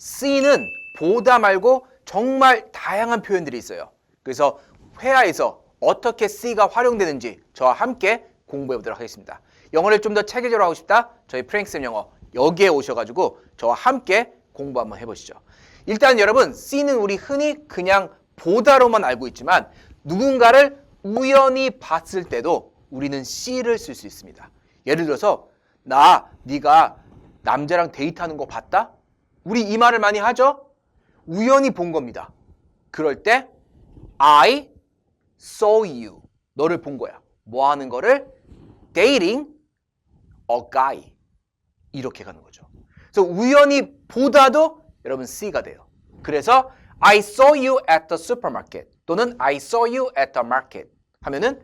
C는 보다 말고 정말 다양한 표현들이 있어요. 그래서 회화에서 어떻게 C가 활용되는지 저와 함께 공부해 보도록 하겠습니다. 영어를 좀 더 체계적으로 하고 싶다? 저희 프랭크쌤 영어 여기에 오셔가지고 저와 함께 공부 한번 해보시죠. 일단 여러분 C는 우리 흔히 그냥 보다로만 알고 있지만 누군가를 우연히 봤을 때도 우리는 C를 쓸 수 있습니다. 예를 들어서 나 네가 남자랑 데이트하는 거 봤다? 우리 이 말을 많이 하죠? 우연히 본 겁니다. 그럴 때 I saw you. 너를 본 거야. 뭐 하는 거를? dating a guy. 이렇게 가는 거죠. 그래서 우연히 보다도 여러분 C가 돼요. 그래서 I saw you at the supermarket 또는 I saw you at the market 하면은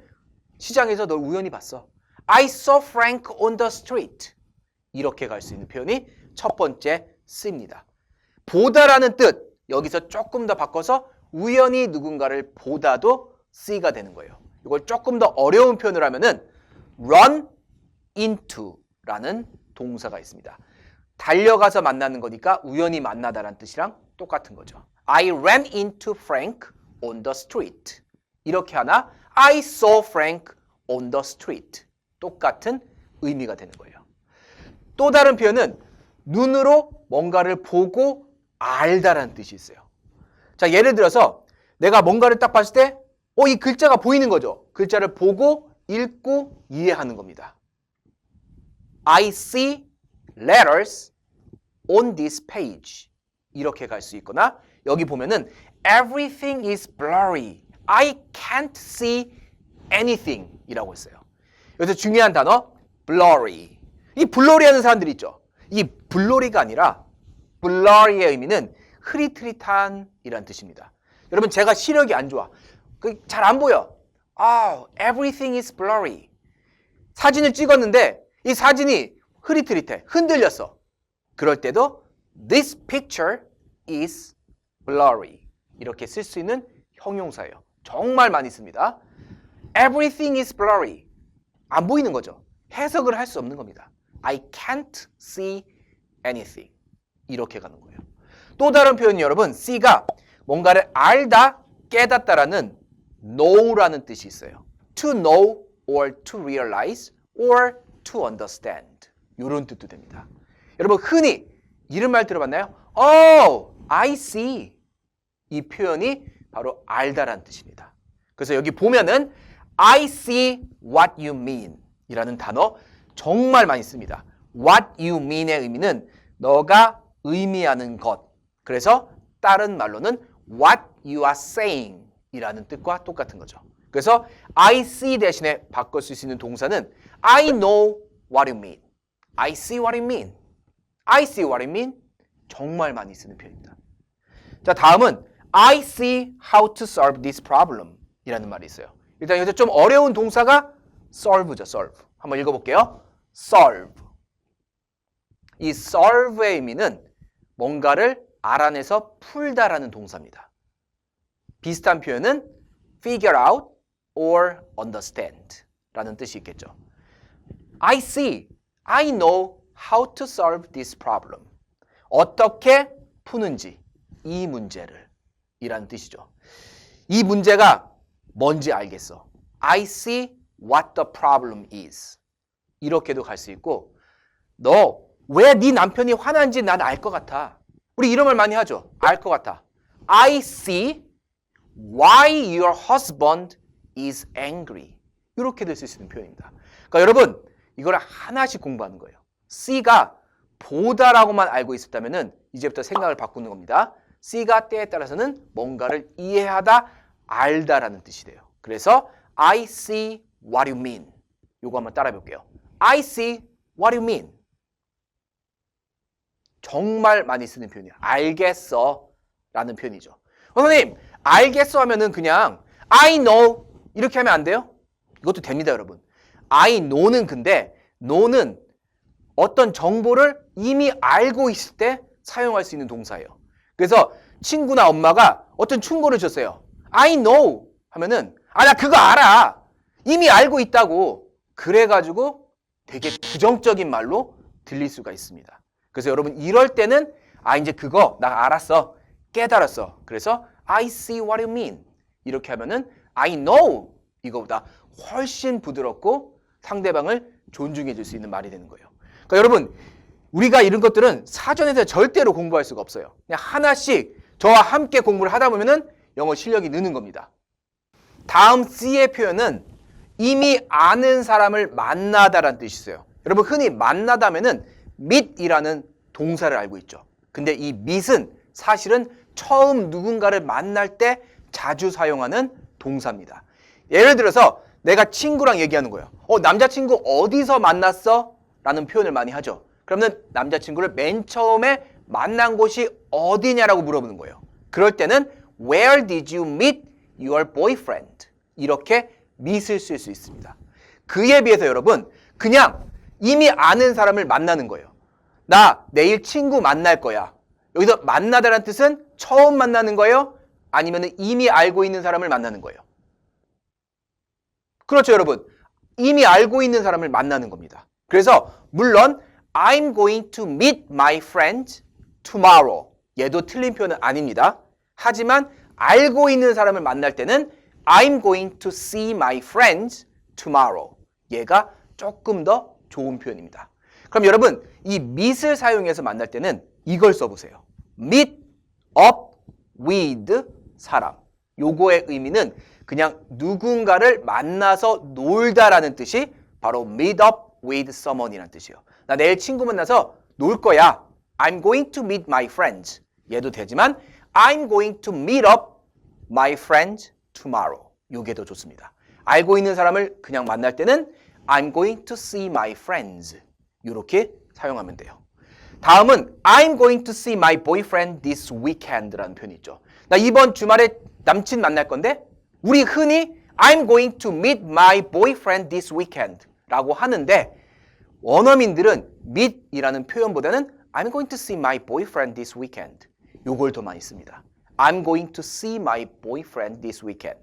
시장에서 널 우연히 봤어. I saw Frank on the street. 이렇게 갈 수 있는 표현이 첫 번째 C입니다. 보다라는 뜻 여기서 조금 더 바꿔서 우연히 누군가를 보다도 C가 되는 거예요. 이걸 조금 더 어려운 표현을 하면은 run into라는 동사가 있습니다. 달려가서 만나는 거니까 우연히 만나다라는 뜻이랑 똑같은 거죠. I ran into Frank on the street. 이렇게 하나 I saw Frank on the street. 똑같은 의미가 되는 거예요. 또 다른 표현은 눈으로 뭔가를 보고 알다라는 뜻이 있어요. 자, 예를 들어서 내가 뭔가를 딱 봤을 때, 어, 이 글자가 보이는 거죠. 글자를 보고 읽고 이해하는 겁니다. I see letters on this page. 이렇게 갈 수 있거나 여기 보면은 everything is blurry. I can't see anything 이라고 했어요. 여기서 중요한 단어 blurry. 이 블러리 하는 사람들이 있죠. 이 블러리가 아니라 blurry의 의미는 흐릿흐릿한이란 뜻입니다. 여러분 제가 시력이 안 좋아. 그잘안 보여. 아, everything is blurry. 사진을 찍었는데 이 사진이 흐릿흐릿해. 흔들렸어. 그럴 때도 this picture is blurry. 이렇게 쓸 수 있는 형용사예요. 정말 많이 씁니다. everything is blurry. 안 보이는 거죠. 해석을 할 수 없는 겁니다. I can't see anything. 이렇게 가는 거예요. 또 다른 표현 여러분, C가 뭔가를 알다, 깨닫다라는 know라는 뜻이 있어요. To know or to realize or to understand. 이런 뜻도 됩니다. 여러분 흔히 이런 말 들어봤나요? Oh, I see. 이 표현이 바로 알다라는 뜻입니다. 그래서 여기 보면은 I see what you mean 이라는 단어 정말 많이 씁니다. What you mean의 의미는 너가 의미하는 것. 그래서 다른 말로는 what you are saying 이라는 뜻과 똑같은 거죠. 그래서 I see 대신에 바꿀 수 있는 동사는 I know what you mean. I see what you mean. I see what you mean. 정말 많이 쓰는 표현입니다. 자, 다음은 I see how to solve this problem 이라는 말이 있어요. 일단 여기서 좀 어려운 동사가 solve죠, solve. 한번 읽어볼게요. Solve. 이 solve의 의미는 뭔가를 알아내서 풀다라는 동사입니다. 비슷한 표현은 figure out or understand 라는 뜻이 있겠죠. I see, I know how to solve this problem. 어떻게 푸는지 이 문제를 이라는 뜻이죠. 이 문제가 뭔지 알겠어. I see what the problem is. 이렇게도 갈 수 있고 너 왜 네 남편이 화난지 난 알 것 같아. 우리 이런 말 많이 하죠. 알 것 같아. I see why your husband is angry. 이렇게 될 수 있는 표현입니다. 그러니까 여러분 이걸 하나씩 공부하는 거예요. C가 보다라고만 알고 있었다면은 이제부터 생각을 바꾸는 겁니다. C가 때에 따라서는 뭔가를 이해하다, 알다라는 뜻이 돼요. 그래서 I see what you mean. 요거 한번 따라해 볼게요. I see what you mean. 정말 많이 쓰는 표현이에요. 알겠어 라는 표현이죠. 어, 선생님, 알겠어 하면은 그냥 I know 이렇게 하면 안 돼요? 이것도 됩니다, 여러분. I know는 근데 know는 어떤 정보를 이미 알고 있을 때 사용할 수 있는 동사예요. 그래서 친구나 엄마가 어떤 충고를 줬어요. I know 하면은 아 나 그거 알아. 이미 알고 있다고. 그래가지고 되게 부정적인 말로 들릴 수가 있습니다. 그래서 여러분 이럴 때는 아 이제 그거 나 알았어. 깨달았어. 그래서 I see what you mean. 이렇게 하면은 I know 이거보다 훨씬 부드럽고 상대방을 존중해 줄 수 있는 말이 되는 거예요. 그러니까 여러분 우리가 이런 것들은 사전에서 절대로 공부할 수가 없어요. 그냥 하나씩 저와 함께 공부를 하다 보면은 영어 실력이 느는 겁니다. 다음 C의 표현은 이미 아는 사람을 만나다라는 뜻이 있어요. 여러분 흔히 만나다면은 meet이라는 동사를 알고 있죠. 근데 이 meet은 사실은 처음 누군가를 만날 때 자주 사용하는 동사입니다. 예를 들어서 내가 친구랑 얘기하는 거예요. 어, 남자친구 어디서 만났어? 라는 표현을 많이 하죠. 그러면 남자친구를 맨 처음에 만난 곳이 어디냐라고 물어보는 거예요. 그럴 때는 Where did you meet your boyfriend? 이렇게 meet을 쓸 수 있습니다. 그에 비해서 여러분 그냥 이미 아는 사람을 만나는 거예요. 나 내일 친구 만날 거야. 여기서 만나다라는 뜻은 처음 만나는 거예요? 아니면 이미 알고 있는 사람을 만나는 거예요? 그렇죠, 여러분. 이미 알고 있는 사람을 만나는 겁니다. 그래서 물론 I'm going to meet my friend tomorrow. 얘도 틀린 표현은 아닙니다. 하지만 알고 있는 사람을 만날 때는 I'm going to see my friends tomorrow. 얘가 조금 더 좋은 표현입니다. 그럼 여러분 이 meet을 사용해서 만날 때는 이걸 써보세요. meet up with 사람. 요거의 의미는 그냥 누군가를 만나서 놀다라는 뜻이 바로 meet up with someone이라는 뜻이에요. 나 내일 친구 만나서 놀 거야. I'm going to meet my friends. 얘도 되지만 I'm going to meet up my friends tomorrow. 요게 더 좋습니다. 알고 있는 사람을 그냥 만날 때는 I'm going to see my friends. 이렇게 사용하면 돼요. 다음은 I'm going to see my boyfriend this weekend라는 표현이 있죠. 나 이번 주말에 남친 만날 건데 우리 흔히 I'm going to meet my boyfriend this weekend 라고 하는데 원어민들은 meet이라는 표현보다는 I'm going to see my boyfriend this weekend 요걸 더 많이 씁니다. I'm going to see my boyfriend this weekend.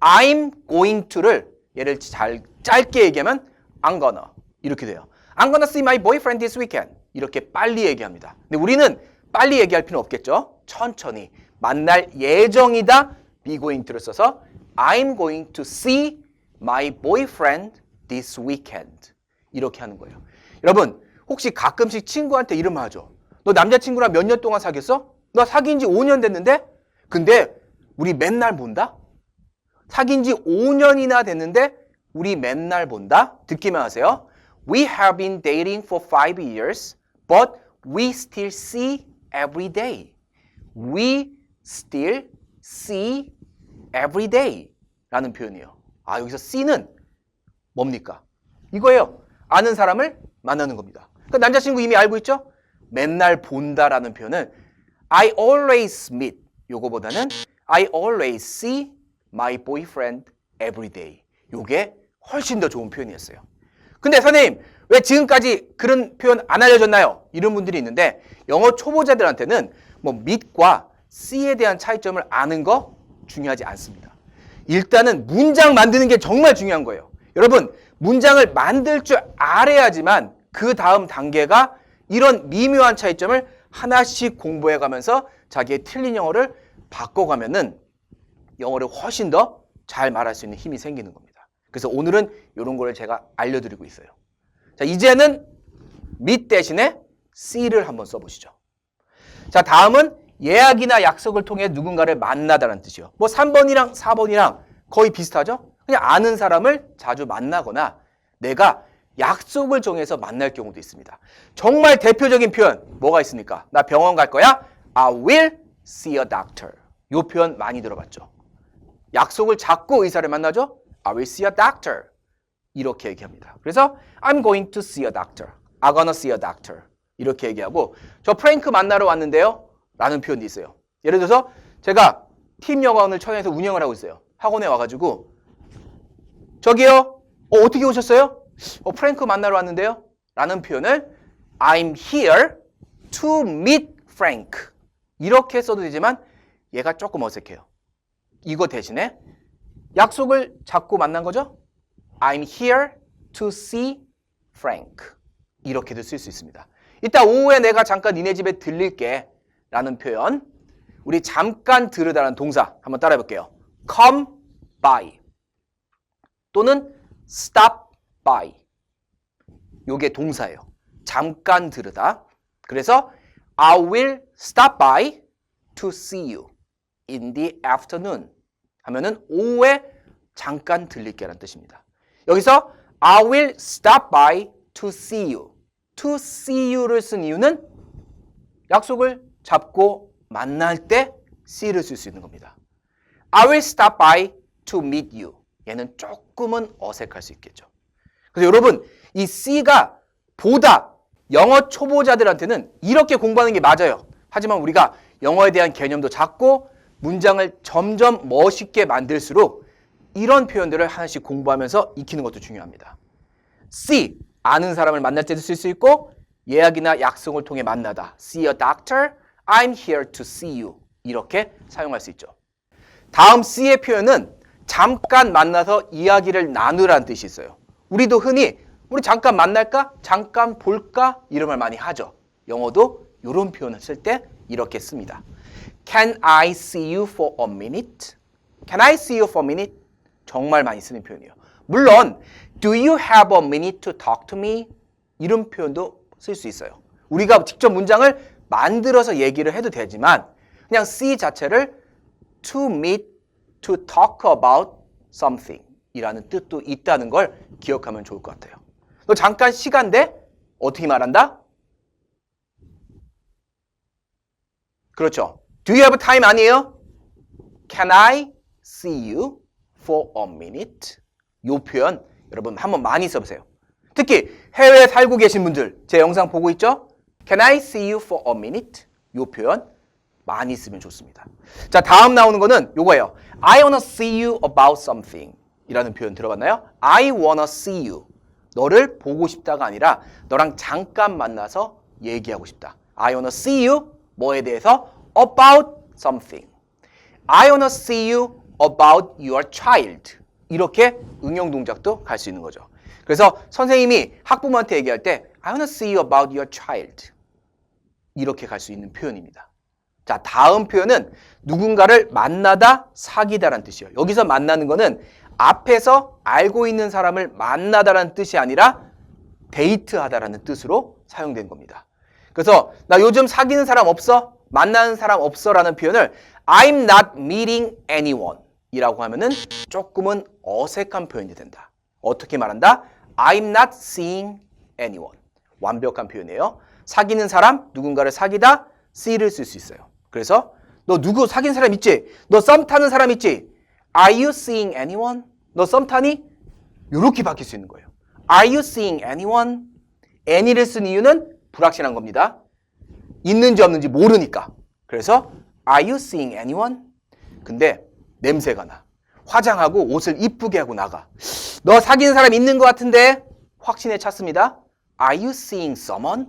I'm going to를 얘를 잘 짧게 얘기하면 I'm gonna 이렇게 돼요. I'm gonna see my boyfriend this weekend. 이렇게 빨리 얘기합니다. 근데 우리는 빨리 얘기할 필요 없겠죠? 천천히 만날 예정이다 be going to를 써서 I'm going to see my boyfriend this weekend. 이렇게 하는 거예요. 여러분, 혹시 가끔씩 친구한테 말 하죠? 너 남자친구랑 몇 년 동안 사귀었어? 나 사귄 지 5년 됐는데? 근데 우리 맨날 본다? 사귄 지 5년이나 됐는데 우리 맨날 본다? 듣기만 하세요. We have been dating for five years, but we still see every day. We still see every day 라는 표현이에요. 아, 여기서 see는 뭡니까? 이거예요. 아는 사람을 만나는 겁니다. 그 남자친구 이미 알고 있죠? 맨날 본다라는 표현은 I always meet 요거보다는 I always see my boyfriend every day. 요게 훨씬 더 좋은 표현이었어요. 근데 선생님, 왜 지금까지 그런 표현 안 알려줬나요? 이런 분들이 있는데 영어 초보자들한테는 뭐 meet과 see에 대한 차이점을 아는 거 중요하지 않습니다. 일단은 문장 만드는 게 정말 중요한 거예요. 여러분, 문장을 만들 줄 알아야지만 그 다음 단계가 이런 미묘한 차이점을 하나씩 공부해 가면서 자기의 틀린 영어를 바꿔가면은 영어를 훨씬 더 잘 말할 수 있는 힘이 생기는 겁니다. 그래서 오늘은 이런 거를 제가 알려드리고 있어요. 자, 이제는 meet 대신에 see를 한번 써보시죠. 자, 다음은 예약이나 약속을 통해 누군가를 만나다라는 뜻이요. 뭐 3번이랑 4번이랑 거의 비슷하죠? 그냥 아는 사람을 자주 만나거나 내가 약속을 정해서 만날 경우도 있습니다. 정말 대표적인 표현 뭐가 있습니까? 나 병원 갈 거야. I will see a doctor. 이 표현 많이 들어봤죠. 약속을 잡고 의사를 만나죠. I will see a doctor. 이렇게 얘기합니다. 그래서 I'm going to see a doctor. I'm gonna see a doctor. 이렇게 얘기하고 저 프랭크 만나러 왔는데요. 라는 표현도 있어요. 예를 들어서 제가 팀 영어원을 청해서 운영을 하고 있어요. 학원에 와가지고 저기요. 어, 어떻게 오셨어요? 어, 프랭크 만나러 왔는데요. 라는 표현을 I'm here to meet Frank. 이렇게 써도 되지만 얘가 조금 어색해요. 이거 대신에 약속을 잡고 만난 거죠? I'm here to see Frank. 이렇게도 쓸 수 있습니다. 이따 오후에 내가 잠깐 니네 집에 들릴게. 라는 표현 우리 잠깐 들으다라는 동사 한번 따라해 볼게요. come by 또는 stop by 요게 동사예요. 잠깐 들으다. 그래서 I will stop by to see you in the afternoon 하면은 오후에 잠깐 들릴게 라는 뜻입니다. 여기서 I will stop by to see you. to see you를 쓴 이유는 약속을 잡고 만날 때 see를 쓸 수 있는 겁니다. I will stop by to meet you. 얘는 조금은 어색할 수 있겠죠. 그래서 여러분, 이 C가 보다 영어 초보자들한테는 이렇게 공부하는 게 맞아요. 하지만 우리가 영어에 대한 개념도 작고 문장을 점점 멋있게 만들수록 이런 표현들을 하나씩 공부하면서 익히는 것도 중요합니다. C, 아는 사람을 만날 때도 쓸 수 있고 예약이나 약속을 통해 만나다. See a doctor, I'm here to see you. 이렇게 사용할 수 있죠. 다음 C의 표현은 잠깐 만나서 이야기를 나누라는 뜻이 있어요. 우리도 흔히 우리 잠깐 만날까? 잠깐 볼까? 이런 말 많이 하죠. 영어도 이런 표현을 쓸 때 이렇게 씁니다. Can I see you for a minute? Can I see you for a minute? 정말 많이 쓰는 표현이에요. 물론 Do you have a minute to talk to me? 이런 표현도 쓸 수 있어요. 우리가 직접 문장을 만들어서 얘기를 해도 되지만 그냥 see 자체를 to meet to talk about something 이라는 뜻도 있다는 걸 기억하면 좋을 것 같아요. 너 잠깐 시간 돼? 어떻게 말한다? 그렇죠. Do you have time 아니에요? Can I see you for a minute? 요 표현 여러분 한번 많이 써보세요. 특히 해외에 살고 계신 분들 제 영상 보고 있죠? Can I see you for a minute? 요 표현 많이 쓰면 좋습니다. 자 다음 나오는 거는 요거예요. I wanna see you about something 이라는 표현 들어봤나요? I wanna see you 너를 보고 싶다가 아니라 너랑 잠깐 만나서 얘기하고 싶다. I wanna see you 뭐에 대해서 about something. I wanna see you about your child. 이렇게 응용 동작도 갈 수 있는 거죠. 그래서 선생님이 학부모한테 얘기할 때 I wanna see you about your child. 이렇게 갈 수 있는 표현입니다. 자, 다음 표현은 누군가를 만나다 사귀다라는 뜻이에요. 여기서 만나는 거는 앞에서 알고 있는 사람을 만나다라는 뜻이 아니라 데이트하다라는 뜻으로 사용된 겁니다. 그래서 나 요즘 사귀는 사람 없어? 만나는 사람 없어라는 표현을 I'm not meeting anyone 이라고 하면은 조금은 어색한 표현이 된다. 어떻게 말한다? I'm not seeing anyone. 완벽한 표현이에요. 사귀는 사람, 누군가를 사귀다, see를 쓸 수 있어요. 그래서 너 누구 사귄 사람 있지? 너 썸 타는 사람 있지? Are you seeing anyone? 너 썸 타니? 이렇게 바뀔 수 있는 거예요. Are you seeing anyone? any를 쓴 이유는 불확실한 겁니다. 있는지 없는지 모르니까. 그래서 Are you seeing anyone? 근데 냄새가 나. 화장하고 옷을 이쁘게 하고 나가. 너 사귀는 사람 있는 것 같은데 확신에 찼습니다. Are you seeing someone?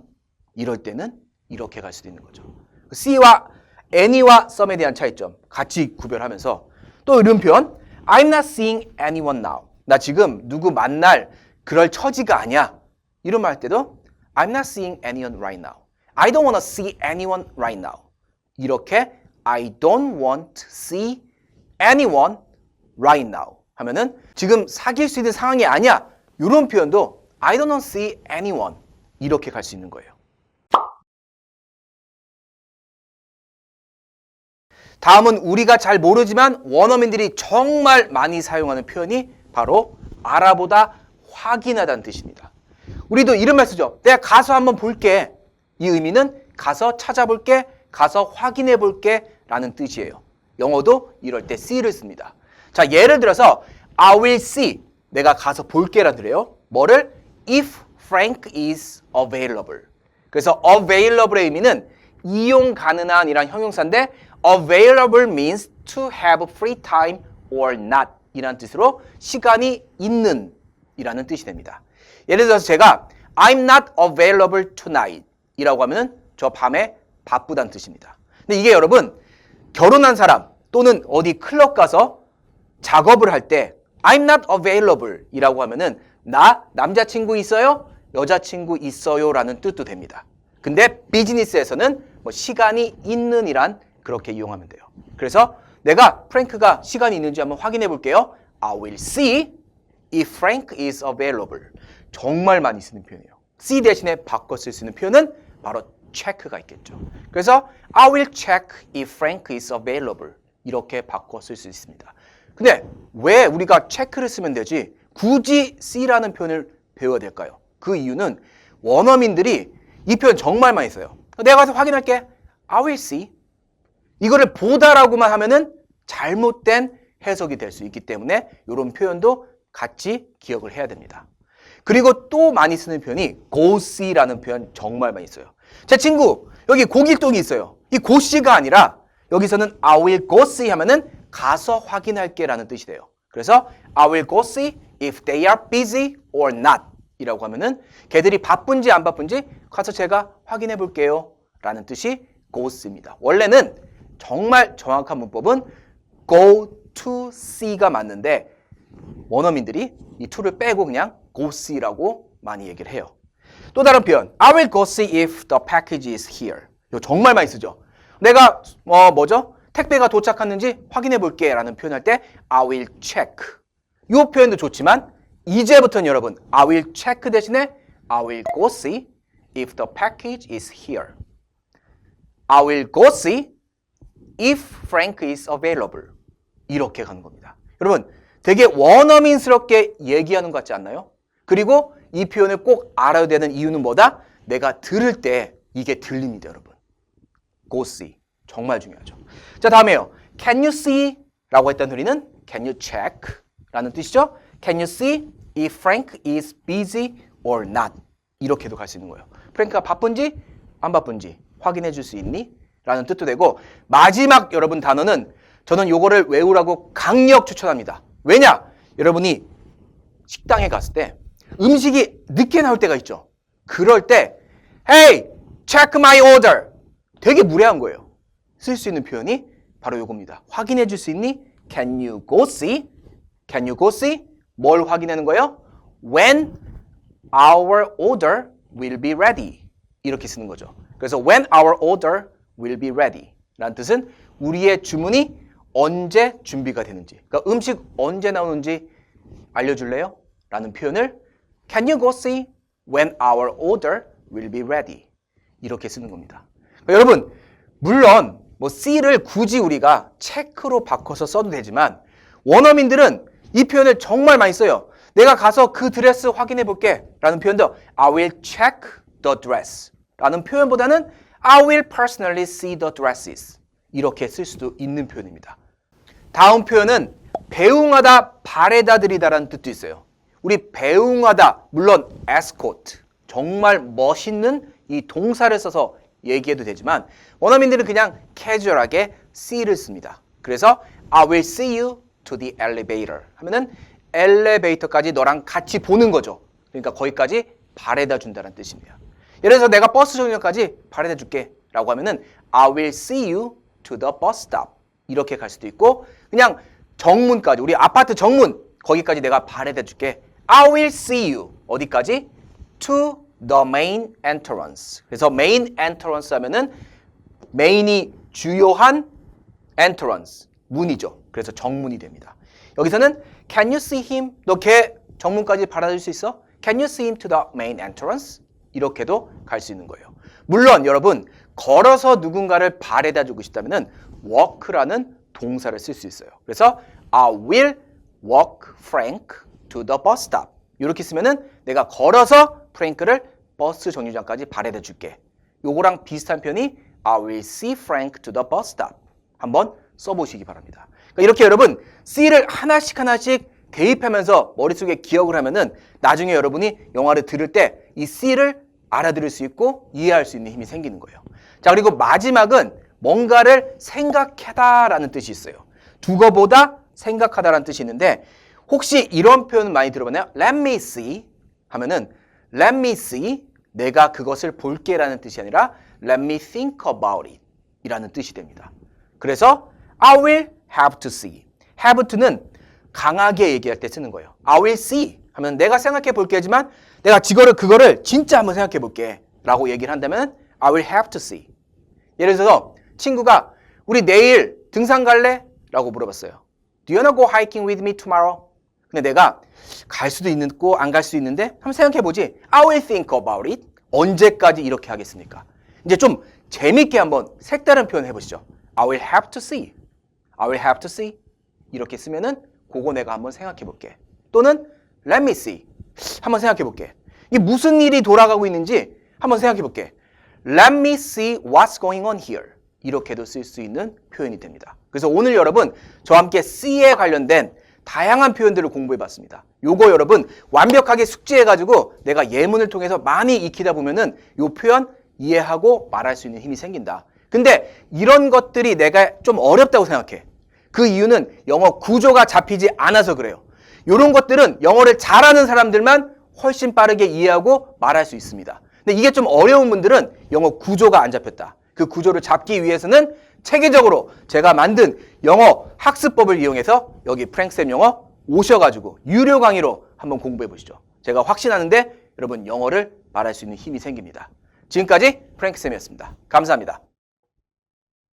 이럴 때는 이렇게 갈 수도 있는 거죠. C와 any와 some에 대한 차이점 같이 구별하면서 또 이런 표현 I'm not seeing anyone now. 나 지금 누구 만날 그럴 처지가 아니야. 이런 말 할 때도 I'm not seeing anyone right now. I don't want to see anyone right now. 이렇게 I don't want to see anyone right now 하면은 지금 사귈 수 있는 상황이 아니야. 이런 표현도 I don't want to see anyone 이렇게 갈 수 있는 거예요. 다음은 우리가 잘 모르지만 원어민들이 정말 많이 사용하는 표현이 바로 알아보다 확인하다는 뜻입니다. 우리도 이런 말 쓰죠. 내가 가서 한번 볼게. 이 의미는 가서 찾아볼게, 가서 확인해 볼게 라는 뜻이에요. 영어도 이럴 때 see를 씁니다. 자, 예를 들어서 I will see. 내가 가서 볼게라 그래요. 뭐를? If Frank is available. 그래서 available의 의미는 이용 가능한 이란 형용사인데 available means to have free time or not 이라는 뜻으로 시간이 있는 이라는 뜻이 됩니다. 예를 들어서 제가 I'm not available tonight 이라고 하면 저 밤에 바쁘다는 뜻입니다. 근데 이게 여러분 결혼한 사람 또는 어디 클럽 가서 작업을 할 때 I'm not available 이라고 하면은 나 남자친구 있어요? 여자친구 있어요? 라는 뜻도 됩니다. 근데 비즈니스에서는 뭐 시간이 있는 이란 그렇게 이용하면 돼요. 그래서 내가 프랭크가 시간이 있는지 한번 확인해 볼게요. I will see if Frank is available. 정말 많이 쓰는 표현이에요. see 대신에 바꿔 쓸 수 있는 표현은 바로 check가 있겠죠. 그래서 I will check if Frank is available. 이렇게 바꿔 쓸 수 있습니다. 근데 왜 우리가 체크를 쓰면 되지 굳이 C라는 표현을 배워야 될까요? 그 이유는 원어민들이 이 표현 정말 많이 써요. 내가 가서 확인할게. I will see. 이거를 보다라고만 하면은 잘못된 해석이 될 수 있기 때문에 이런 표현도 같이 기억을 해야 됩니다. 그리고 또 많이 쓰는 표현이 see라는 표현 정말 많이 써요. 제 친구 여기 고길동이 있어요. 이 see가 아니라 여기서는 I will go see 하면은 가서 확인할게라는 뜻이 돼요. 그래서 I will go see if they are busy or not 이라고 하면은 걔들이 바쁜지 안 바쁜지 가서 제가 확인해 볼게요 라는 뜻이 go see입니다. 원래는 정말 정확한 문법은 go to see가 맞는데 원어민들이 이 to를 빼고 그냥 go see라고 많이 얘기를 해요. 또 다른 표현 I will go see if the package is here 이거 정말 많이 쓰죠. 내가 어 뭐죠? 택배가 도착했는지 확인해 볼게 라는 표현할 때 I will check 이 표현도 좋지만 이제부터는 여러분 I will check 대신에 I will go see if the package is here I will go see if Frank is available 이렇게 가는 겁니다. 여러분 되게 원어민스럽게 얘기하는 것 같지 않나요? 그리고 이 표현을 꼭 알아야 되는 이유는 뭐다? 내가 들을 때 이게 들립니다, 여러분. go see. 정말 중요하죠. 자, 다음에요. can you see? 라고 했던 소리는 can you check? 라는 뜻이죠. can you see if Frank is busy or not? 이렇게도 갈 수 있는 거예요. 프랭크가 바쁜지 안 바쁜지 확인해 줄 수 있니? 라는 뜻도 되고 마지막 여러분 단어는 저는 요거를 외우라고 강력 추천합니다. 왜냐? 여러분이 식당에 갔을 때 음식이 늦게 나올 때가 있죠. 그럴 때 Hey, check my order. 되게 무례한 거예요. 쓸 수 있는 표현이 바로 요겁니다. 확인해 줄 수 있니? Can you go see? Can you go see? 뭘 확인하는 거예요? When our order will be ready. 이렇게 쓰는 거죠. 그래서 when our order will be ready. 라는 뜻은 우리의 주문이 언제 준비가 되는지. 그러니까 음식 언제 나오는지 알려줄래요? 라는 표현을 Can you go see when our order will be ready? 이렇게 쓰는 겁니다. 그러니까 여러분, 물론 뭐 C를 굳이 우리가 체크로 바꿔서 써도 되지만 원어민들은 이 표현을 정말 많이 써요. 내가 가서 그 드레스 확인해 볼게 라는 표현도 I will check the dress 라는 표현보다는 I will personally see the dresses 이렇게 쓸 수도 있는 표현입니다. 다음 표현은 배웅하다, 바래다 드리다라는 뜻도 있어요. 우리 배웅하다, 물론 escort, 정말 멋있는 이 동사를 써서 얘기해도 되지만 원어민들은 그냥 캐주얼하게 see를 씁니다. 그래서 I will see you to the elevator 하면은 엘리베이터까지 너랑 같이 보는 거죠. 그러니까 거기까지 바래다 준다는 뜻입니다. 예를 들어서 내가 버스 정류장까지 바래다 줄게 라고 하면은 I will see you to the bus stop 이렇게 갈 수도 있고 그냥 정문까지 우리 아파트 정문 거기까지 내가 바래다 줄게 I will see you 어디까지? to the main entrance 그래서 main entrance 하면은 메인이 주요한 entrance 문이죠 그래서 정문이 됩니다 여기서는 can you see him 너 걔 정문까지 바라줄 수 있어? can you see him to the main entrance 이렇게도 갈 수 있는 거예요 물론 여러분 걸어서 누군가를 바래다 주고 싶다면은 walk라는 동사를 쓸 수 있어요. 그래서 I will walk Frank to the bus stop. 이렇게 쓰면은 내가 걸어서 프랭크를 버스 정류장까지 바래다 줄게. 요거랑 비슷한 표현이 I will see Frank to the bus stop. 한번 써보시기 바랍니다. 그러니까 이렇게 여러분 C를 하나씩 하나씩 대입하면서 머릿속에 기억을 하면은 나중에 여러분이 영화를 들을 때 이 C를 알아들을 수 있고 이해할 수 있는 힘이 생기는 거예요. 자, 그리고 마지막은 뭔가를 생각하다라는 뜻이 있어요. 두고보다 생각하다라는 뜻이 있는데 혹시 이런 표현 많이 들어봤나요? Let me see 하면은 Let me see 내가 그것을 볼게라는 뜻이 아니라 Let me think about it 이라는 뜻이 됩니다. 그래서 I will have to see. have to는 강하게 얘기할 때 쓰는 거예요. I will see 하면 내가 생각해 볼게지만 내가 지거를 그거를 진짜 한번 생각해 볼게 라고 얘기를 한다면 I will have to see. 예를 들어서 친구가 우리 내일 등산 갈래? 라고 물어봤어요. Do you wanna go hiking with me tomorrow? 근데 내가 갈 수도 있고 안 갈 수도 있는데 한번 생각해 보지. I will think about it. 언제까지 이렇게 하겠습니까? 이제 좀 재밌게 한번 색다른 표현 해보시죠. I will have to see. I will have to see. 이렇게 쓰면은 그거 내가 한번 생각해 볼게. 또는 let me see. 한번 생각해 볼게. 이게 무슨 일이 돌아가고 있는지 한번 생각해 볼게. Let me see what's going on here. 이렇게도 쓸 수 있는 표현이 됩니다. 그래서 오늘 여러분 저와 함께 see에 관련된 다양한 표현들을 공부해 봤습니다. 요거 여러분 완벽하게 숙지해 가지고 내가 예문을 통해서 많이 익히다 보면은 요 표현 이해하고 말할 수 있는 힘이 생긴다. 근데 이런 것들이 내가 좀 어렵다고 생각해. 그 이유는 영어 구조가 잡히지 않아서 그래요. 이런 것들은 영어를 잘하는 사람들만 훨씬 빠르게 이해하고 말할 수 있습니다. 근데 이게 좀 어려운 분들은 영어 구조가 안 잡혔다. 그 구조를 잡기 위해서는 체계적으로 제가 만든 영어 학습법을 이용해서 여기 프랭쌤 영어 오셔가지고 유료 강의로 한번 공부해 보시죠. 제가 확신하는데 여러분 영어를 말할 수 있는 힘이 생깁니다. 지금까지 프랭크쌤이었습니다. 감사합니다.